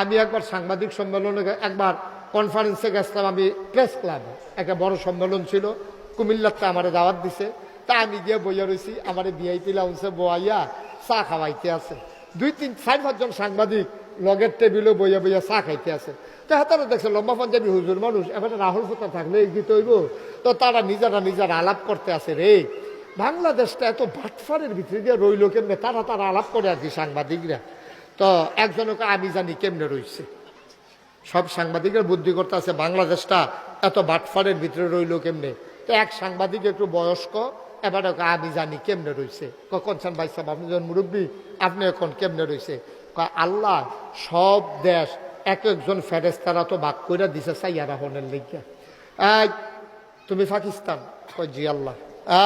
আমি একবার সাংবাদিক সম্মেলনে একবার কনফারেন্সে গেছিলাম, আমি প্রেস ক্লাবে একটা বড় সম্মেলন ছিল, কুমিল্লাতে আমার দাওয়াত দিছে। তা আমি গিয়ে বইয়া রয়েছি আমার বিআইপি লাউন্সে বইয়া চা খাওয়াইতে আছে। দুই তিন, চার পাঁচজন সাংবাদিক লগের টেবিলে বইয়া বইয়া চা খাইতে আছে। তো হাতারা দেখছে লম্বা পাঞ্জাবি হুজুর মানুষ, এবারে রাহুল ফুতা থাকলে এগিয়ে হইব তো তারা নিজেরা নিজেরা আলাপ করতে আছে রে। বাংলাদেশটা এত বাটফারের ভিতরে দিয়ে রইল কেমনে? তারা তারা আলাপ করে আর কি সাংবাদিকরা। তো একজনকে আমি জানি কেমনে রইছে। সব সাংবাদিকের বুদ্ধি করতে আছে বাংলাদেশটা এত বাটফারের ভিতরে রইল কেমনে? তো এক সাংবাদিক একটু বয়স্ক এবার ওকে আমি জানি কেমনে রইছে। কখন চান ভাই সাহেব আপনি যখন মুরব্বী আপনি এখন কেমনে কয়, আল্লাহ সব দেশ এক একজন ফেরেস্তারা তো ভাগ করে দিছে সাইয়ারা হনের লেগে এই তুমি পাকিস্তান? কয় জি আল্লাহ।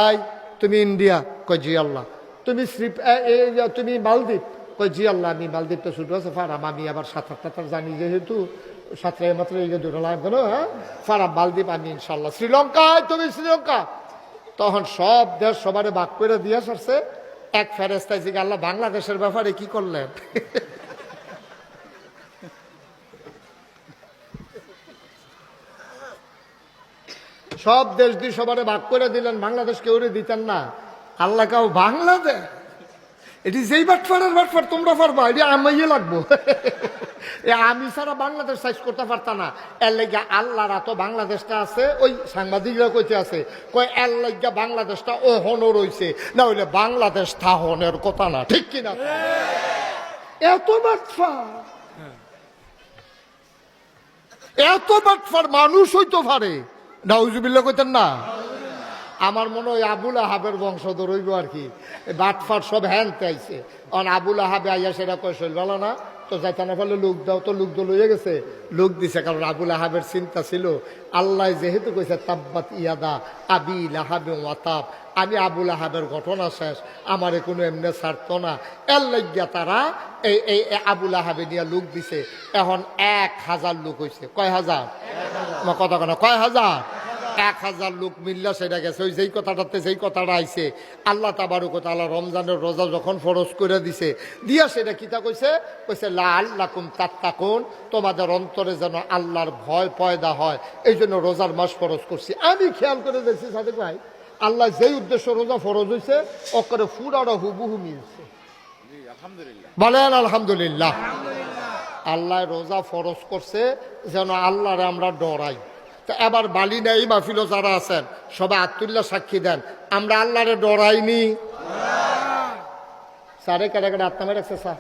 এই তুমি ইন্ডিয়া? কয় জি আল্লাহ। তুমি শ্রী তুমি মালদ্বীপ? কয়, জি আল্লাহ, আমি মালদ্বীপটা ছুটে আছে ফারাম, আমি আবার সাঁতার টাতার জানি যেহেতু সাঁতরে মাত্র এই দুটো লাগবে না হ্যাঁ? ফারাম, মালদ্বীপ, আমি ইনশাল্লাহ শ্রীলঙ্কায়, তুমি শ্রীলঙ্কা। তখন সব দেশ সবারে ভাগ করে দিয়ে আসছে এক ফেরেস্তায় জিগে আল্লাহ বাংলাদেশের ব্যাপারে কি করলেন? সব দেশ দিয়ে সবারে ভাগ করে দিলেন বাংলাদেশ কেউ দিতেন না। আল্লাহ কাউ বাংলাদেশ? এটি যেই বাটফারের বাটফার তোমরা পারবা এটি আমাইয়ে লাগবো। এ আমি ছাড়া বাংলাদেশ সাইজ করতে পারতাম না। এর লেগে আল্লাহরা তো বাংলাদেশটা আছে ওই সাংবাদিকরা কইতে আছে কয় এর লেগে বাংলাদেশটা ও হনও রইছে। না হইলে বাংলাদেশ থাহনের কথা না ঠিক কিনা? এত বাটফার। এত বাটফার মানুষ হইতে পারে। নাউজুবিল্লা কইতেন না? আমার মনে হয় আবুল আহাবের বংশধর হইব আর কি। বাটফাট সব হ্যান আইছে অন আবুল আহাবে আইয়া সেটা কয় শৈল ভালো না? তো যাইতে না পারলে লোক দাও তো লোক তো লইয়া গেছে। লোক দিছে কারণ আবুল আহাবের চিন্তা ছিল আল্লাহ যেহেতু কইছে তাব্বাত ইয়াদা আবি লাহাবে ওয়াতাব আমি আবুল আহাবের ঘটনা শেষ আমারে কোনো এমনি ছাড়ত না। এর লাগিয়া তারা এই এই আবুল আহাবে নিয়ে লোক দিছে। এখন এক হাজার লোক হয়েছে কয় হাজার? কথা কেন কয় হাজার? এক হাজার লোক মিল্লা সেটা গেছে। ওই যেই কথাটাতে যেই কথাটা আইছে, আল্লাহ তাবারু কথা আল্লাহ রমজানের রোজা যখন ফরজ করে দিছে, দিয়া সেটা কিতা কইছে? কইছে লা আল্লাকুম তাত্তাকুন, তোমাদের অন্তরে যেন আল্লাহর ভয় পয়দা হয় এই জন্য রোজার মাস ফরজ করছি। আমি খেয়াল করে দেখছি, সাদেক ভাই, আল্লাহ যেই উদ্দেশ্য রোজা ফরজ হয়েছে অকরে ফুরানো হুবুহু মিলছে। বলেন, আলহামদুলিল্লাহ। আল্লাহ রোজা ফরজ করছে, যেন আল্লাহরে আমরা ডরাই। তো এবার বালি নেই, মাহফিলও যারা আছেন, সবাই আত্মুল্লাহ সাক্ষী দেন। আমরা আল্লাহরে ডরাইনি। সারে কেটে কেটে আত্মা রাখছে, স্যার।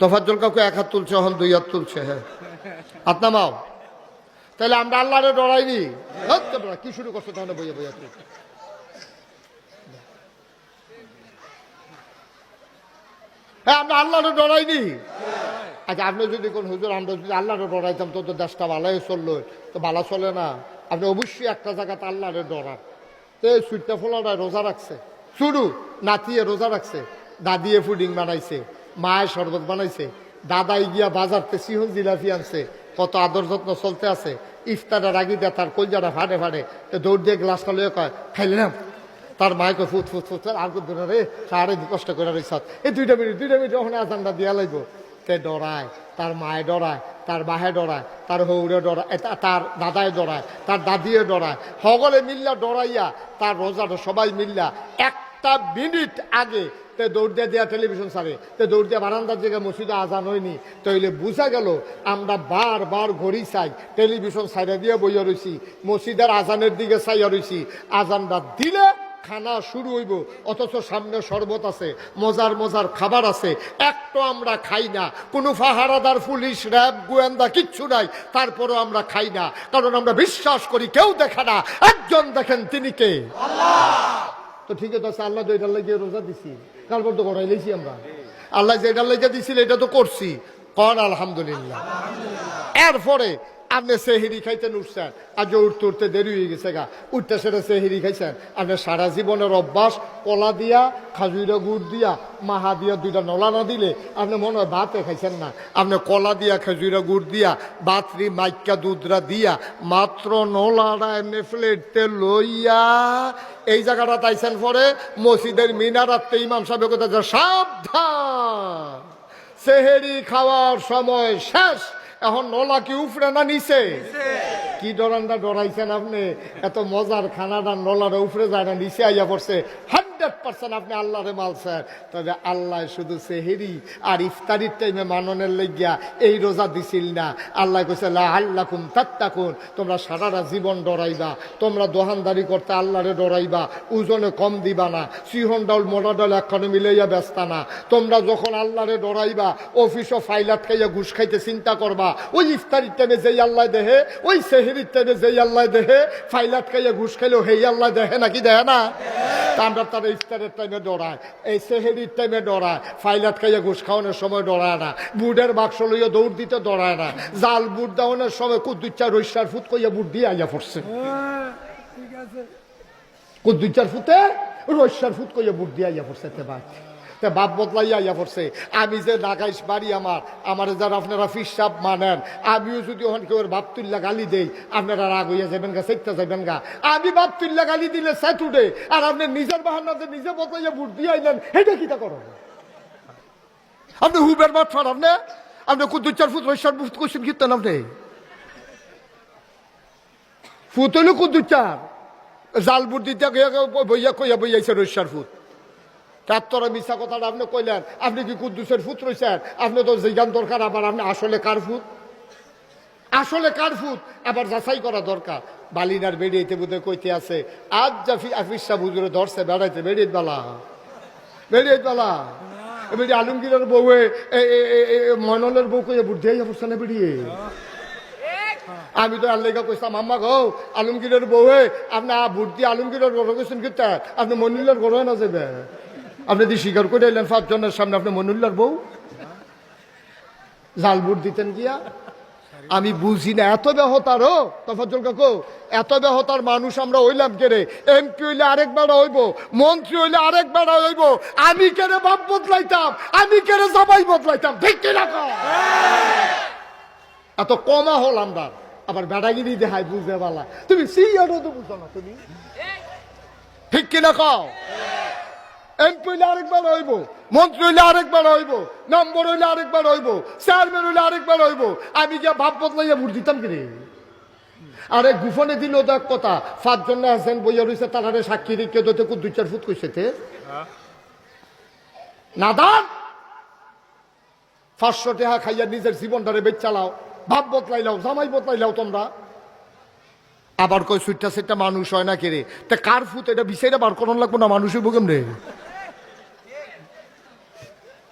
তফাজ্জল কাউকে এক হাত তুলছে, এখন দুই হাত তুলছে হ্যাঁ। আত্মা মাও তাহলে আমরা আল্লাহরে ডরাইনি। কি শুরু করছ তাহলে বইয়া বইয়া তুই। হ্যাঁ আমরা আল্লাহরে ডরাইনি। আচ্ছা আপনি যদি কোন হুজুর আমরা যদি আল্লাহরে ডরাইতাম, তো দেশটা ভালোই চলল। তো ভালো চলে না। আপনি অবশ্যই একটা জায়গাতে আল্লাহরে ডরান। তো এই সুইটটা ফোলাটা রোজা রাখছে। শুরু নাতিয়ে রোজা রাখছে। দাদিয়ে ফুডিং বানাইছে। মায়ের শরবত বানাইছে। দাদাই গিয়া বাজারতে সিহন জিলাপি আনছে। কত আদর যত্ন চলতে আছে। ইফতারের আগে দিয়ে তার কলজাটা ফাটে ফাটে তো দৌড় দিয়ে গ্লাসটা লয়ে কয়, খাইলে না? তার মাইকে ফুট ফুট ফুট আর দূরে রে? সাড়ে কষ্ট করে রইস এই দুইটা মিনিট দুইটা মিনিট ওখানে আজানটা দিয়া লাগবো তে ডরায় তার মায়ে ডরায় তার বাহে ডরায় তার হৌরে ডরায় তার দাদায় ডরায় তার দাদিয়ে ডরায় সকলে মিল্লা ডরাইয়া তার রোজাটা সবাই মিল্লা একটা মিনিট আগে তে দৌড় দিয়ে দেয়া টেলিভিশন সারে তে দৌড় দিয়ে বারান্দার জায়গায় মসজিদে আজান হয়নি, তাইলে বুঝা গেল, আমরা বার বার ঘড়ি চাই টেলিভিশন সাইডে দিয়ে বইয়া রইছি মসজিদের আজানের দিকে চাইয়া রইছি আজানটা দিলে খানা শুরু হইব, অথচ সামনে শরবত আছে, মজার মজার খাবার আছে, একটু আমরা খাই না। কোনো ফাহারাদার, পুলিশ, র্যাব, গোয়েন্দা কিচ্ছু নাই, তারপরও আমরা খাই না। কারণ আমরা বিশ্বাস করি কেউ দেখে না, একজন দেখেন তিনি কে। তো ঠিক আছে, আল্লাহ তো এটার লাগিয়ে রোজা দিছি তারপর তো করাই লেছি আমরা? আল্লাহ যেটার লেগে দিছিল, এটা তো করছি। কন আলহামদুলিল্লাহ। এরপরে আপনি সেহিরি খাইতেন উঠছেন আজ উঠতে উঠতে দেরি হয়ে গেছে গা। উঠতে সেটা সেহিরি খাইছেন। আপনি সারা জীবনের অভ্যাস, কলা দিয়া খাজুরা গুড় দিয়া, মাহা দিয়া দুইটা নলা না দিলে আপনি মনে হয় ভাতে খাইছেন না। আপনি কলা দিয়া খেজুরা গুড় দিয়া, বাতরি, মাইকা, দুধরা দিয়া মাত্র নলাটা এমনি ফ্লেটতে লইয়া এই জায়গাটা তাইছেন পরে মসজিদের মিনারাতে ইমাম সাহেব কথা সাবধান। সেহেরি খাওয়ার সময় শেষ। এখন নলা কি উফরে না নিচে? কি ডরানটা ডরাইছেন আপনি? এত মজার খানাটা নলার উফরে যায় না নিচে আইয়া পড়ছে। হান্ড্রেড পার্সেন্ট আপনি আল্লাহরে মালছেন তবে আল্লাহ শুধু সেহেরি আর ইফতারির টাইমে মাননের লেগিয়া এই রোজা দিছিল না। আল্লাহ কইছে লা আল্লাহ কুম তাত্তাকুন। তোমরা সারাটা জীবন ডরাইবা। তোমরা দোহানদারি করতে আল্লাহরে ডরাইবা। ওজনে কম দিবা না। সিহন ডাউল, মোটা ডাল একখানে মিলাইয়া ব্যস্ত না। তোমরা যখন আল্লাহরে ডরাইবা অফিস ও ফাইলাত খাইয়া ঘুষ খাইতে চিন্তা করবা। ওই ইফতারির টাইমে যেই আল্লাহ দেহে, ওই সেহেরির টাইমে যেই আল্লাহ দেহে ফাইলাত খাইয়া ঘুষ খাইলেও হেই আল্লাহ দেহে নাকি দেহে না? তা আমরা তারা ইফতারের টাইমে ডরায় এই সেহেরির টাইমে ডরায় ফাইলাত খাইয়া ঘুষ খাওয়ানোর সময় ডরায় না বুটের বাক্স লইয়া দৌড় দিতে ডরায় না জাল বুট দাওয়ানোর সময় কুদ্দুচ্চা রৈশার ফুট কইয়া বুট দিয়ে আইয়া পড়ছে। কুদ্দুচ্চার ফুতে রৈশার ফুট কইয়া বুট দিয়ে আইয়া পড়ছে তে বাদ তে বাপ বদলাইয়া ইয়া পড়ছে। আমি যে নাগাইশ বাড়ি আমার আমার যারা আপনারা ফিসাব মানেন, আমিও যদি ওখান কেউ বাপ তুল্লা গালি দেই, আপনারা রাগ হইয়া যাবেন গা সেটা যাবেন গা। আমি বাপ তুল্লা গালি দিলে সেট আর আপনি নিজের বাহান্নাতে নিজে বদলাইয়া বুট দিয়ে আইলেন এটা কিটা করো? আপনি হুবের মাঠ আপনি? আপনি কুদ্দুচ্চার ফুট রৈশার ফুট কোশ্চেন কীর্তন আপনি? ফুট হইল কুদ্দুচ্চার। জাল বুট দিতে বইয়া কইয়া বইয়াছে রৈশার ফুট তার তোরা মিশা কথাটা আপনি কইলেন। আপনি কি কুদ্দুসের ফুট রয়েছেন আপনি তো জিজ্ঞান দরকার আবার আপনি আসলে কার ফুট আসলে কার ফুট আবার যাচাই করা দরকার। বালিনার বেরিয়েতে বোধহয় কইতে আছে আজ জাফি আফিসা বুজুরে ধরছে বেড়াইতে বেরিয়ে বেলা। বেরিয়ে বেলা। এবারে আলমগীরের বউয়ে এ- ময়নলের বউ কইয়া বুদ্ধি আইয়া পড়ছে না বেরিয়ে আমি তো আল্লাহ কইসাম আম্মা গো আলমগীরের বউয়ে আপনি বুদ্ধি আলমগীরের গরো গেছেন কিন্তু আপনি মনিল্লার গরো না যাবে আপনি দি স্বীকার করে এলেন পাঁচজনের সামনে আপনি মনুল্লার বউ? জাল বুট দিতেন গিয়া। আমি বুঝি না, এত বেহতারও তফাজ্জল কাকু, এত বেহতার মানুষ আমরা হইলাম কেরে এমপি হইলে আরেকবার হইব, মন্ত্রী হইলে আরেকবার হইব। আমি কেড়ে বাপ বদলাইতাম? আমি কেড়ে জামাই বদলাইতাম? ঠিক? এত কমা হল আমরা। আবার বেড়াগিরি দেখাই বুঝতে পারলা তুমি সিয়ারও তো বুঝো না তুমি। ঠিক কিনা কও এমপি হইলে আরেকবার হইব, মন্ত্রী হইলে আরেকবার হইব, নম্বর হইলে আরেকবার হইব, চেয়ারম্যান হইলে আরেকবার হইব, আমি গিয়া ভাব বদলাইয়া ভোট দিতাম কিরে? আরে গুফনে দিল দেখ কথা সাত জন আছেন বইয়া রয়েছে তারারে সাক্ষী রেখে দইতে কু দুই চার ফুট কইছে তে। নাদান! পাঁচশো টাকা খাইয়া নিজের জীবনটারে বেচ চালাও, ভাব বদলাইলাও, জামাই বদলাইলাও তোমরা। আবার কই সুইটটা সেটটা মানুষ হয় না কেরে? তা কার ফুট এটা বিষয়টা বার করার লাগবো না মানুষের বুকেম রে?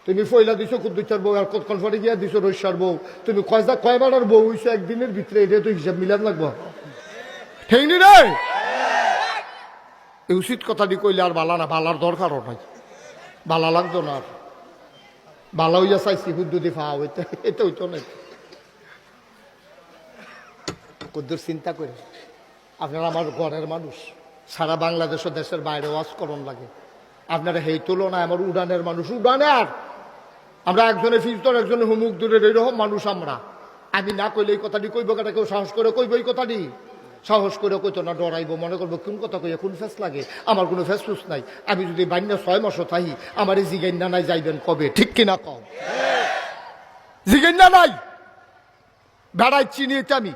তুমি ফয়লা দিছো কুদ্দুচার বউ, আর পরে গিয়া দিছো রৈশার বউ? তুমি কয়টা কয়বার বউ হইছো? একদিনের ভিতরে এটা তো হিসাব মিলান লাগবো। ঠিক নি রে? এই উচিত কথাটি কইলে আর বালা না বালার দরকারও নাই। বালা লাগতো না আর। বালা হইয়া চাইছি হুদ্দুদি ফাও এটা এটা হইতো না কুদ্দুর চিন্তা করে আপনারা আমার ঘরের মানুষ। সারা বাংলাদেশ দেশের বাইরে ওয়াজ করণ লাগে। আপনারা সেই তুলনায় আমার উড়ানের মানুষ। উড়ানে আর আমরা একজনে ফিরতর একজনে হুমুক দূরের এইরকম মানুষ আমরা। আমি না কইলে এই কথাটি কইব কেটা কেউ সাহস করে কইব এই কথাটি? সাহস করে কইতো না, ডরাইব, মনে করব, কোন কথা কইয়া কোন ফেস লাগে? আমার কোনো ফেস ফুস নাই। আমি যদি বান্যা ছয় মাসও থাকি, আমার এই জিগাইন্যা নাই যাইবেন কবে? ঠিক কিনা কম জিগাইন্যা নাই? বেড়াই চিনিয়েছি আমি।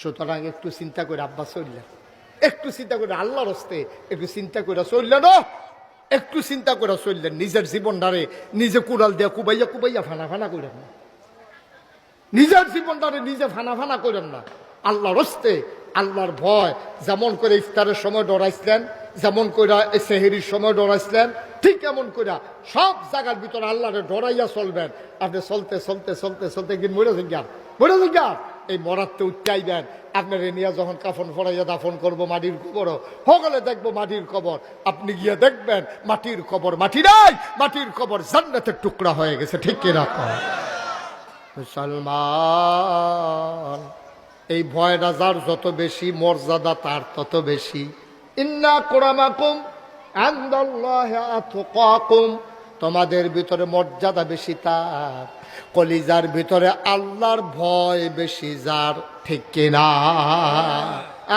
সুতরাং একটু চিন্তা করে আব্বা চললেন। একটু চিন্তা করে আল্লাহর হস্তে একটু চিন্তা করে চললেন একটু চিন্তা করে চললেন নিজের জীবন জীবনটারে নিজে কুড়াল দিয়ে কুবাইয়া কুবাইয়া ফানা ফানা করেন না। নিজের জীবনটারে নিজে ফানা ফানা করেন না। আল্লাহর হস্তে, আল্লাহর ভয়, যেমন করে ইফতারের সময় ডরাইছিলেন, যেমন করে সেহেরির সময় ডরাইছিলেন, ঠিক এমন করে সব জায়গার ভিতরে আল্লাহরে ডরাইয়া চলবেন। আপনি চলতে চলতে চলতে চলতে একদিন মরে যান মরে যান এই মরাতে উচ্চাইবেন। আপনার নিয়ে যখন কাফন ফরাইয়া দাফন করব, মাটির কবর। সকলে দেখব মাটির কবর। আপনি গিয়ে দেখবেন, মাটির কবর মাটি নাই, মাটির কবর জান্নাতের টুকরা হয়ে গেছে, ঠিক কিনা মুসলমান, এই ভয়টা যার যত বেশি, মর্যাদা তার তত বেশি। ইন্না আতকাকুম। তোমাদের ভিতরে মর্যাদা বেশি তার। কলিজার ভিতরে আল্লাহর ভয় বেশি, যার ঠিক কিনা।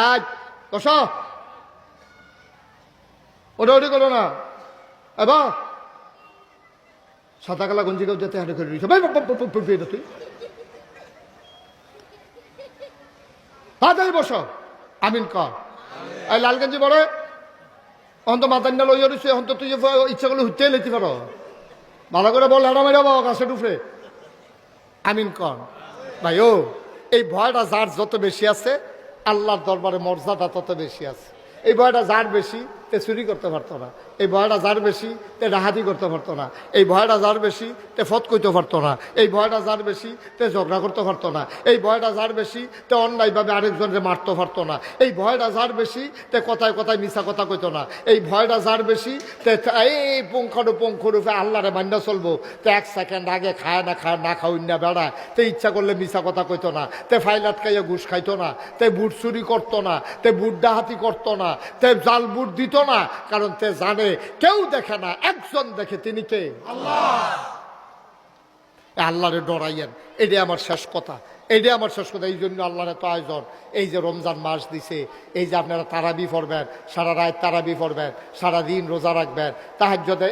আজ বস। ওটা ওটি করো না। এবার সাদা কালা গঞ্জি কেউ যেতে হাঁটে করে দিয়েছে তুই তাড়াতাড়ি বসো। আমিন কর। এই লাল গঞ্জি বড় অন্ত মাতান না লইয়া রয়েছে অন্ত তুই ইচ্ছা করলে হুতে লেতে পারো ভালো করে বল হারা মেরা বাবা গাছে ডুফরে আমিন কর ভাই, ও, এই ভয়টা যার যত বেশি আছে, আল্লাহর দরবারে মর্যাদা তত বেশি আছে। এই ভয়টা যার বেশি তে চুরি করতে পারতো না। এই ভয়টা যার বেশি, তে ডাহাতি করতে পারতো না। এই ভয়টা যার বেশি, তে ফত করতে পারতো না। এই ভয়টা যার বেশি, তে ঝগড়া করতে পারতো না। এই ভয়টা যার বেশি, তে অন্যায়ভাবে আরেকজনকে মারতে পারতো না। এই ভয়টা যার বেশি, তে কথায় কথায় মিশা কথা কইতো না। এই ভয়টা যার বেশি, তে এই পুঙ্খানু পুঙ্খরূপে আল্লাহরে মান্না চলবো। তে এক সেকেন্ড আগে খায় না খায়, না খাওয়াই না বেড়ায়। তে ইচ্ছা করলে মিশা কথা কইতো না। তে ফাইলাত খাইয়া ঘুষ খাইতো না। তে বুট চুরি করতো না। তে বুট ডাহাতি করতো না। তে জাল বুট দিত না কারণ তে জানে কেউ দেখে না একজন দেখে তিনি কে? আল্লাহ। আল্লাহরে ডরাইয়েন এটাই আমার শেষ কথা। এটাই আমার শেষ কথা, এই জন্য আল্লাহর এত আয়োজন। এই যে রমজান মাস দিছে, এই যে আপনারা তারাবি পড়বেন, সারা রাত তারাবি পড়বেন, সারা দিন রোজা রাখবেন তাহাজ্যতে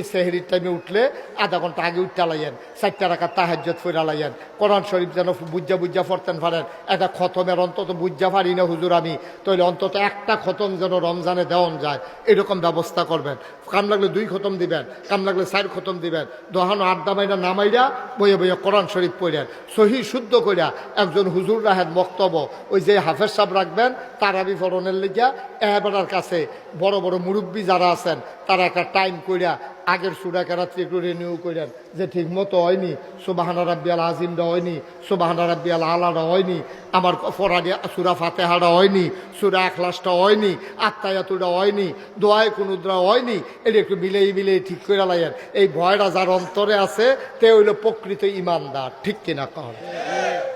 এই সেহরির টাইমে উঠলে আধা ঘণ্টা আগে উঠতে লাইয়েন চারটা রাখা তাহাজ্যত ফিরা লাইয়েন কোরআন শরীফ যেন বুজ্জা বুজ্জা পড়তেন পারেন, একটা খতমের অন্তত বুজ্জা পারি না হুজুর আমি, তাহলে অন্তত একটা খতম যেন রমজানে দেওয়ান যায়, এরকম ব্যবস্থা করবেন। কাম লাগলে দুই খতম দিবেন, কাম লাগলে চার খতম দিবেন, দহানো আড্ডা মাইরা নামাইরা বইয়ে বইয়ে কোরআন শরীফ পড়েন। সহি শুদ্ধ করিয়া একজন হুজুর রাহেন বক্তব্য ওই যে হাফেজ সাহেব রাখবেন তারাবি ফরনের লিখিয়া এবারার কাছে বড় বড় মুরব্বী যারা আছেন, তারা একটা টাইম কইরা আগের সুরা কেরাত্রি একটু রিনিউ করেন যে ঠিক মতো হয়নি সুবাহানা রাব্বিয়াল আজিমটা হয়নি সুবাহানা রাব্বিয়াল আলাটা হয়নি, আমার ফরাডি সুরা ফাতেহাটা হয়নি, সুরা আখলাসটা হয়নি আত্মায়াতুটা হয়নি, দোয়ায় কুনুদ্রা হয়নি, এটা একটু মিলেই মিলেই ঠিক করে লাইয়েন। এই ভয়টা যার অন্তরে আছে, তে হইল প্রকৃত ইমানদার, ঠিক কিনা কর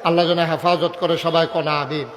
আল্লাহ যেন হেফাজত করে সবাই কনা, আমিন।